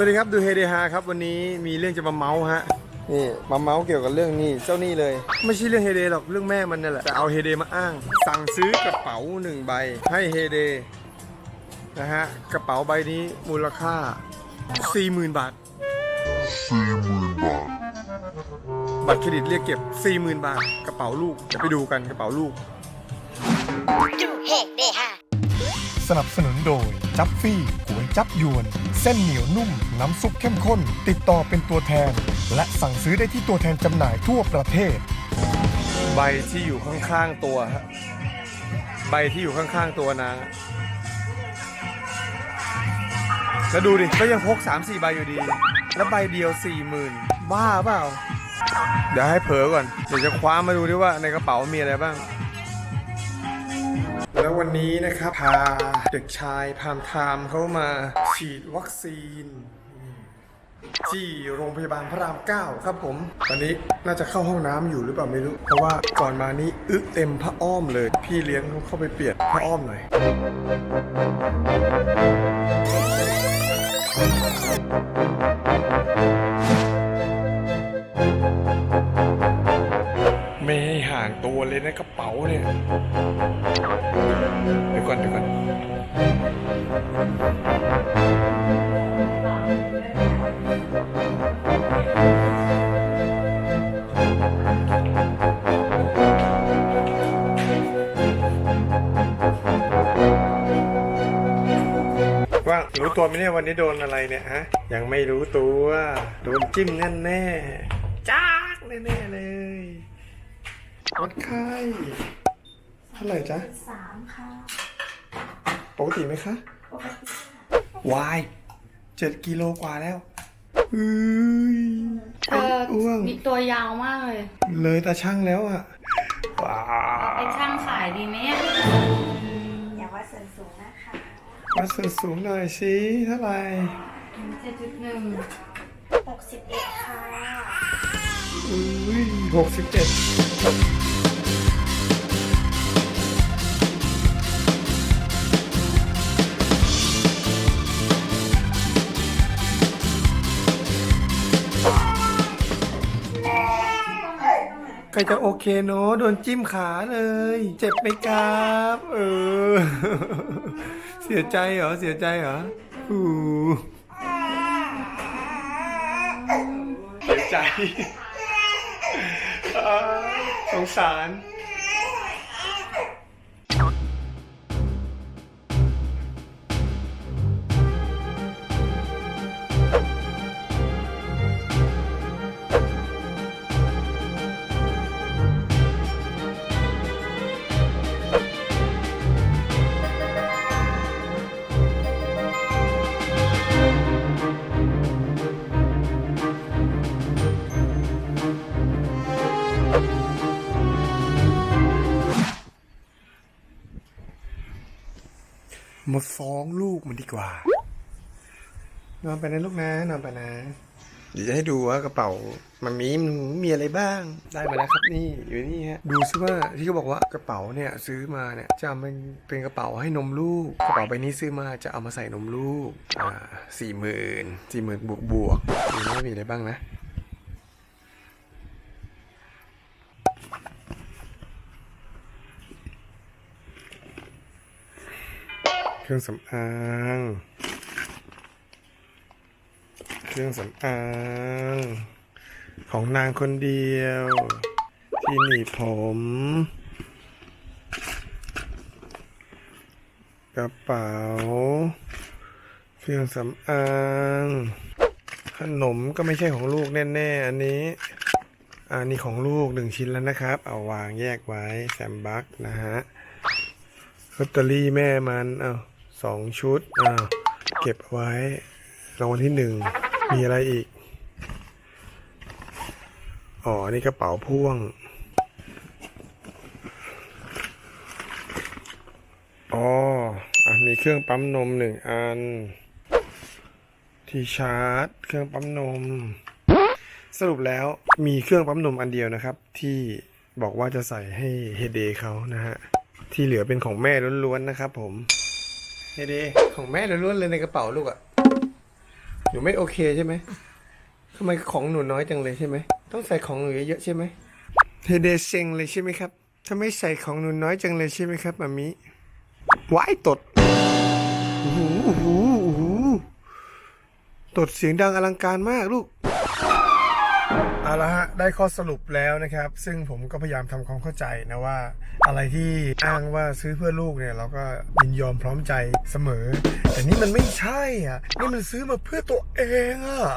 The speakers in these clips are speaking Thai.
สวัสดีครับดูเฮเดฮาครับวันนี้มีเรื่องจะมาเมาส์ฮะนี่มาเมาส์เกี่ยวกับเรื่องนี้เจ้านี่เลย ไม่ใช่เรื่องเฮเดหรอกเรื่องแม่มันนั่นแหละแต่เอาเฮเดมาอ้าง สั่งซื้อกระเป๋าหนึ่งใบ ให้เฮเดนะฮะกระเป๋าใบนี้มูลค่า 40,000 บาท 40,000 บาท บัตรเครดิตเรียกเก็บ 40,000 บาท กระเป๋าลูกจะไปดูกันกระเป๋าลูก ดูเฮเดฮาสนับสนุนโดย จับฟี่ก๋วยจับยวน เส้นเหนียวนุ่ม น้ำซุปเข้มข้น ติดต่อเป็นตัวแทน และสั่งซื้อได้ที่ตัวแทนจำหน่ายทั่วประเทศ ใบที่อยู่ข้างๆตัวฮะใบที่อยู่ข้างๆตัวนางอะแล้วดูดิ ก็ยังพก 3 4 ใบอยู่ดี แล้วใบเดียว 4 0,000 บ้าเปล่า เดี๋ยวให้เผลอก่อน เดี๋ยวจะคว้ามาดูดิว่าในกระเป๋ามีอะไรบ้าง แล้ววันนี้นะครับ พาเด็กชายพามไทม์เขามาฉีดวัคซีน ที่โรงพยาบาลพระราม 9 ครับผมตอนนี้น่าจะเข้าห้องน้ำอยู่หรือเปล่าไม่รู้ เพราะว่าก่อนมานี้อึเต็มผ้าอ้อมเลย พี่เลี้ยงเขาเข้าไปเปลี่ยนผ้าอ้อมหน่อยไม่ ตัวเลยนะกระเป๋าเนี่ยเดี๋ยวก่อนเดี๋ยวก่อนว่ารู้ตัวไหมเนี่ยวันนี้โดนอะไรเนี่ยฮะยังไม่รู้ตัว โดนจิ้มแน่แน่จ้ากแน่แน่เลย วัดไข้เท่าไหร่จ๊ะสามค่ะปกติไหมคะวายเจ็ดกิโลกว่าแล้วเฮ้ยเธออ้วงมีตัวยาวมากเลย เลยตาช่างแล้วอะว้าไปช่างขายดีไหมอะอย่าว่าส่วนสูงนะคะมาส่วนสูงหน่อยสิเท่าไหร่เจ็ดจุดหนึ่งหกสิบเอ็ดค่ะอุ้ย หกสิบเจ็ดก็จะโอเคเนอะโดนจิ้มขาเลย เจ็บไหมครับ เออ เสียใจเหรอ เสียใจเหรออู้เสียใจ สงสาร มาฟ้องลูกมันดีกว่า นอนไปนะลูกนะ นอนไปนะ เดี๋ยวจะให้ดูว่ากระเป๋ามันมีมันมีอะไรบ้าง ได้มาแล้วครับนี่อยู่นี่ฮะ ดูซิว่าที่เขาบอกว่ากระเป๋าเนี่ยซื้อมาเนี่ยจะเอามันเป็นกระเป๋าให้นมลูก กระเป๋าใบนี้ซื้อมาจะเอามาใส่นมลูก อ่าสี่หมื่นสี่หมื่นบวกบวกๆดูว่ามีอะไรบ้างนะ เครื่องสำอาง เครื่องสำอาง ของนางคนเดียว ที่หนีบผม กระเป๋า เครื่องสำอาง ขนมก็ไม่ใช่ของลูกแน่ๆ อันนี้อันนี้ของลูกหนึ่งชิ้นแล้วนะครับ เอาวางแยกไว้แซมบักนะฮะลอตเตอรี่แม่มัน เอา สองชุดอ้าเก็บไว้รางวัลที่หนึ่งมีอะไรอีก อ๋อ นี่กระเป๋าพ่วง อ๋ออะมีเครื่องปั๊มนมหนึ่งอัน ที่ชาร์จ เครื่องปั๊มนม สรุปแล้วมีเครื่องปั๊มนมอันเดียวนะครับ ที่บอกว่าจะใส่ให้เฮเดเขานะฮะ ที่เหลือเป็นของแม่ล้วนๆนะครับผม เฮเดของแม่ล้วนๆเลยในกระเป๋าลูกอะหนูไม่โอเคใช่ไหมทำไมของหนูน้อยจังเลยใช่ไหม ต้องใส่ของหนูเยอะใช่ไหมเทเดเซงเลยใช่ไหมครับถ้าไม่ใส่ของหนูน้อยจังเลยใช่ไหมครับมามิว้ายตดโอ้โหโอ้โหโอ้โหตดเสียงดังอลังการมากลูก เอาละฮะได้ข้อสรุปแล้วนะครับ ซึ่งผมก็พยายามทำความเข้าใจนะว่า อะไรที่อ้างว่าซื้อเพื่อลูกเนี่ย เราก็ยินยอมพร้อมใจเสมอ แต่นี่มันไม่ใช่อะนี่มันซื้อมาเพื่อตัวเองอะ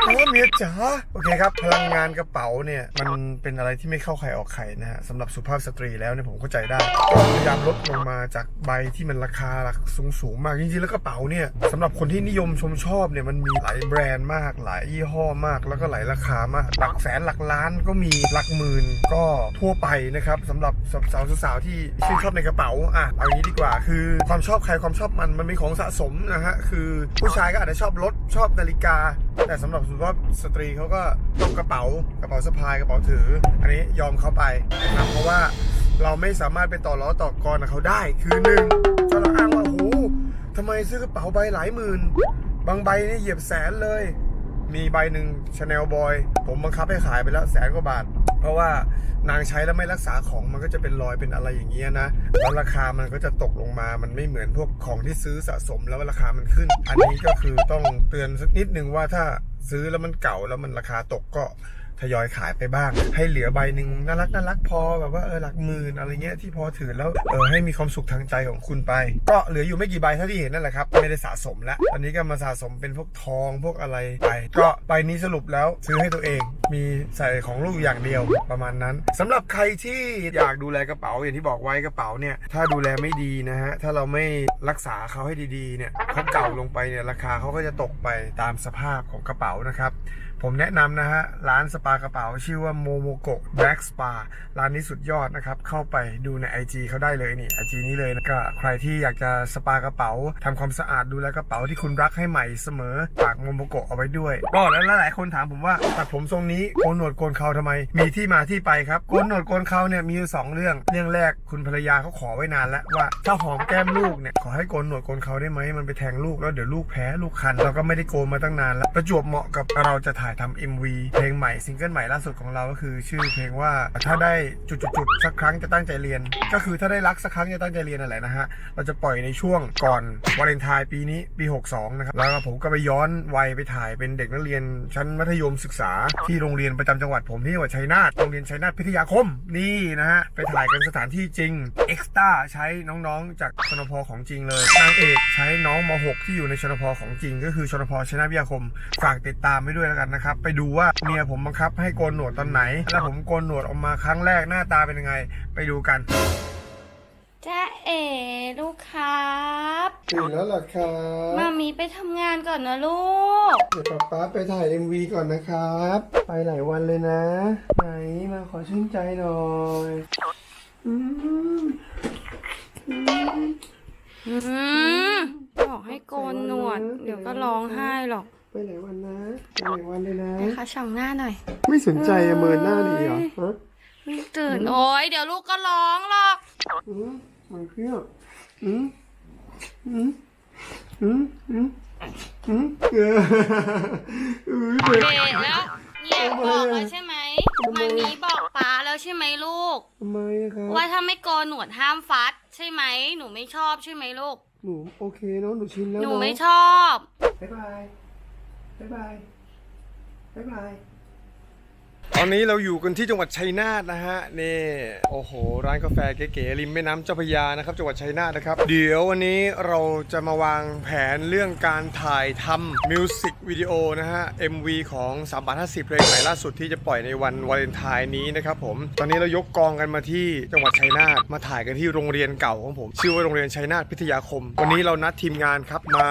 เพราะว่าเมียจ๋าโอเคครับ พลังงานกระเป๋าเนี่ย มันเป็นอะไรที่ไม่เข้าใครออกใครนะฮะสำหรับสุภาพสตรีแล้วเนี่ยผมเข้าใจได้ก็พยายามลดลงมาจากใบที่มันราคาสูงสูงๆมากจริงๆแล้วกระเป๋าเนี่ยสำหรับคนที่นิยมชมชอบเนี่ยมันมีหลายแบรนด์มาก หลายยี่ห้อมาก แล้วก็หลายราคามากหลักแสนหลักล้านก็มีหลักหมื่นก็ทั่วไปนะครับสำหรับสาวๆสาวที่ชื่นชอบในกระเป๋าอะเอางี้ดีกว่า คือความชอบใครความชอบมันมันเป็นของสะสมนะฮะคือผู้ชายก็อาจจะชอบรถชอบนาฬิกา แต่สำหรับสุภาพสตรีเขาก็ต้องกระเป๋ากระเป๋าสะพายกระเป๋าถือ อันนี้ยอมเขาไปนะครับเพราะว่าเราไม่สามารถไปต่อล้อต่อกรกับเขาได้คือหนึ่งถ้าเราอ้างว่าโอ้โหทำไมซื้อกระเป๋าใบหลายหมื่น บางใบนี่เหยียบแสนเลย มีใบหนึ่งชาแนลบอยผมบังคับให้ขายไปแล้วแสนกว่าบาท เพราะว่านางใช้แล้วไม่รักษาของมันก็จะเป็นรอยเป็นอะไรอย่างเงี้ยนะแล้วราคามันก็จะตกลงมา มันไม่เหมือนพวกของที่ซื้อสะสมแล้วราคามันขึ้น อันนี้ก็คือต้องเตือนสักนิดนึงว่าถ้า ซื้อแล้วมันเก่าแล้วมันราคาตกก็ ทยอยขายไปบ้าง ให้เหลือใบหนึ่งน่ารักน่ารักพอแบบว่าเออหลักหมื่นอะไรเงี้ยที่พอถือแล้วเออให้มีความสุขทางใจของคุณไป ก็เหลืออยู่ไม่กี่ใบเท่าที่เห็นนั่นแหละครับไม่ได้สะสมแล้วอันนี้ก็มาสะสมเป็นพวกทองพวกอะไรไป ก็ใบนี้สรุปแล้วซื้อให้ตัวเอง มีใส่ของลูกอย่างเดียวประมาณนั้นสำหรับใครที่อยากดูแลกระเป๋าอย่างที่บอกไว้กระเป๋าเนี่ยถ้าดูแลไม่ดีนะฮะถ้าเราไม่รักษาเขาให้ดีๆเนี่ยเขาเก่าลงไปเนี่ยราคาเขาก็จะตกไปตามสภาพของกระเป๋านะครับ ผมแนะนำนะฮะ ร้านสปากระเป๋าชื่อว่าโมโมโกะแบล็กสปาร้านนี้สุดยอดนะครับ เข้าไปดูใน IG เขาได้เลยนี่ IG นี้เลยนะก็ใครที่อยากจะสปากระเป๋าทำความสะอาดดูแลกระเป๋าที่คุณรักให้ใหม่เสมอฝากโมโมโกะเอาไว้ด้วยก็แล้วหลายคนถามผมว่าตัดผมทรงนี้โกนหนวดโกนเขาทำไม มีที่มาที่ไปครับโกนหนวดโกนเขาเนี่ยมีอยู่สองเรื่อง เรื่องแรกคุณภรรยาเขาขอไว้นานแล้วว่าถ้าหอมแก้มลูกเนี่ยขอให้โกนหนวดโกนเขาได้ไหมมันไปแทงลูกแล้วเดี๋ยวลูกแพ้ลูกคันเราก็ไม่ได้โกนมาตั้งนานแล้วประจวบเหมาะกับเราจะถ่ายทำ MV เพลงใหม่ซิงเกิลใหม่ล่าสุดของเราก็คือ ชื่อเพลงว่าถ้าได้จุดๆสักครั้งจะตั้งใจเรียน ก็คือถ้าได้รักสักครั้งจะตั้งใจเรียนนั่นแหละนะฮะเราจะปล่อยในช่วงก่อนวาเลนไทน์ปีนี้ปี 62 นะครับแล้วผมก็ไปย้อนวัยไปถ่ายเป็นเด็กนักเรียนชั้นมัธยมศึกษาที่โรงเรียนประจำจังหวัดผมที่จังหวัดชัยนาทโรงเรียนชัยนาทพิทยาคมนี่นะฮะไปถ่ายกันสถานที่จริงเอ็กซ์ต้าใช้น้องๆ จากชนพของจริงเลยนางเอกใช้น้องม .6 ที่อยู่ในชนพของจริง ก็คือชนพชัยนาทวิทยาคมฝากติดตามไว้ด้วยแล้วกันนะครับ ไปดูว่าเมียผมบังคับให้โกนหนวดตอนไหน แล้วผมโกนหนวดออกมาครั้งแรกหน้าตาเป็นยังไง ไปดูกันจ้าเอ๋ลูกครับตื่นแล้วเหรอครับมามีไปทำงานก่อนนะลูก เดี๋ยวป๊าป๊าไปถ่าย MV ก่อนนะครับ ไปหลายวันเลยนะ ไหนมาขอชื่นใจหน่อยอืมอืมบอกให้โกนหนวด เดี๋ยวก็ร้องไห้หรอก ไปหลายวันนะไปหลายวันเลยนะให้เขาช่องหน้าหน่อย ไม่สนใจอะเมินหน้าดีเหรอฮะไม่ตื่น โอ้ยเดี๋ยวลูกก็ร้องหรอก อืมมันเปรี้ยวอืมอืมอืมอืมอืมเอออุ้ยเบเด็กรกแล้วเนี่ยบอกแล้วใช่ไหมมามีบอกป้าแล้วใช่ไหมลูก ทำไมอะครับว่าถ้าไม่โกนหนวดห้ามฟัด ใช่ไหม หนูไม่ชอบใช่ไหมลูก หนูโอเคเนาะหนูชินแล้วหนูเนาะไม่ชอบ บ๊ายบาย บ๊ายบาย บ๊ายบาย ตอนนี้เราอยู่กันที่จังหวัดชัยนาทนะฮะนี่โอ้โห ร้านกาแฟเก๋ๆริมแม่น้ำเจ้าพระยานะครับ จังหวัดชัยนาทนะครับ เดี๋ยววันนี้เราจะมาวางแผนเรื่องการถ่ายทำมิวสิกวิดีโอนะฮะ MV ของ3บาท50เพลงใหม่ล่าสุดที่จะปล่อยในวันวาเลนไทน์นี้นะครับผม ตอนนี้เรายกกองกันมาที่จังหวัดชัยนาทมาถ่ายกันที่โรงเรียนเก่าของผม ชื่อว่าโรงเรียนชัยนาทพิทยาคม วันนี้เรานัดทีมงานครับมา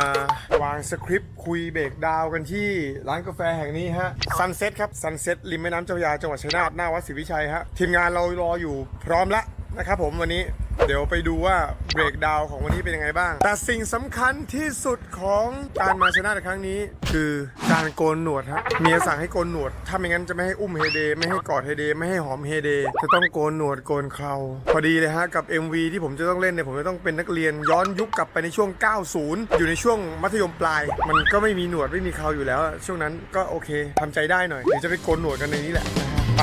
วางสคริปต์ คุยเบรกดาวกันที่ร้านกาแฟแห่งนี้ฮะซันเซ็ตครับซันเซ็ตริมแม่น้ำเจ้าพระยาจังหวัดชัยนาทหน้าวัดศรีวิชัยฮะทีมงานเรารออยู่พร้อมแล้วนะครับผมวันนี้ เดี๋ยวไปดูว่าเบรกดาวของวันนี้เป็นยังไงบ้าง แต่สิ่งสำคัญที่สุดของการมาชนะในครั้งนี้ คือการโกนหนวดฮะเมียสั่งให้โกนหนวด ถ้าไม่งั้นจะไม่ให้อุ้มเฮเดไม่ให้กอดเฮเดไม่ให้หอมเฮเดจะต้องโกนหนวดโกนเคราพอดีเลยฮะกับ MV ที่ผมจะต้องเล่นเนี่ยผมจะต้องเป็นนักเรียนย้อนยุคกลับไปในช่วง 90 อยู่ในช่วงมัธยมปลาย มันก็ไม่มีหนวดไม่มีเคราอยู่แล้ว ช่วงนั้นก็โอเคทำใจได้หน่อยเดี๋ยวจะไปโกนหนวดกันในนี้แหละไป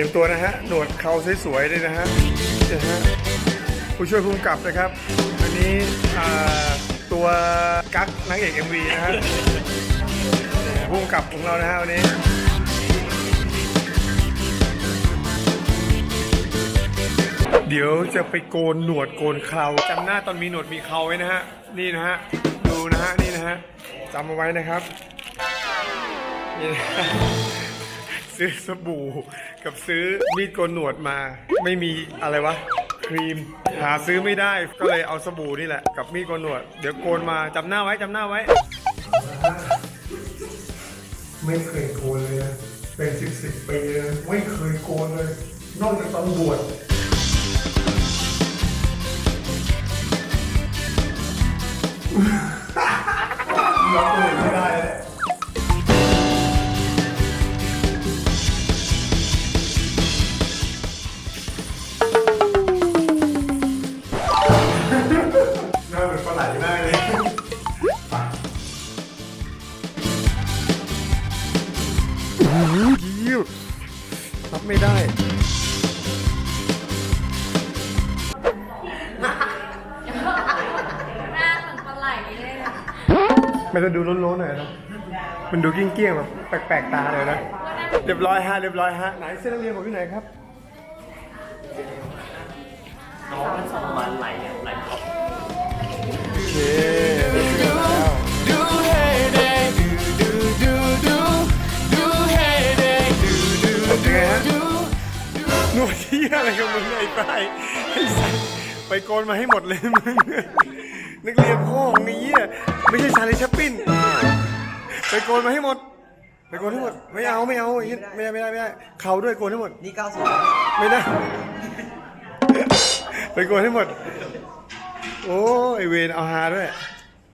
รียมตัวนะฮะ หนวดเขาสวยๆเลยนะฮะเนี่ยฮะผู้ช่วยผู้กำกับนะครับ อันนี้ตัวกั๊กนางเอก MV นะฮะผู้กำกับของเรานะฮะวันนี้เดี๋ยวจะไปโกนหนวดโกนเคราจำหน้าตอนมีหนวดมีเคราไว้นะฮะ นี่นะฮะ ดูนะฮะ นี่นะฮะจำเอาไว้นะครับนี่นะ ซื้อสบู่ กับซื้อมีดโกนหนวดมา ไม่มีอะไรวะ ครีม หาซื้อไม่ได้ก็เลยเอาสบู่นี่แหละ กับมีดโกนหนวด เดี๋ยวโกนมาจำหน้าไว้จำหน้าไว้ ไม่เคยโกนเลยนะเป็นสิบสิบปีเลยนะไม่เคยโกนเลย นอกจากตอนบวชรับเลยไม่ได้เลย มันจะดูโล้นๆหน่อยนะ มันดูเกี้ยงๆแบบแปลกๆตาเลยนะ เรียบร้อยฮะเรียบร้อยฮะไหนเสื้อนักเรียนผมอยู่ไหนครับโอเคได้เสื้อแล้วดูเฮเดดูดูดูดูดูเฮเดดูดูเป็นไงฮะดูหนวดที่อะไรกับมึงไอ้ไปไอ้สัสไปโกนมาให้หมดเลยมึง นักเรียนพ่อของนี้ยไม่ใช่ชาลีชัปปินไปโกนมาให้หมด ไปโกนให้หมด ไม่เอาไม่เอาไอ้เหี้ยไม่ได้ไม่ได้ไม่ได้เขาด้วยโกนให้หมด นี่ก้าวสูงไม่ได้ ไปโกนให้หมด โอ้ไอเวนเอาฮาด้วย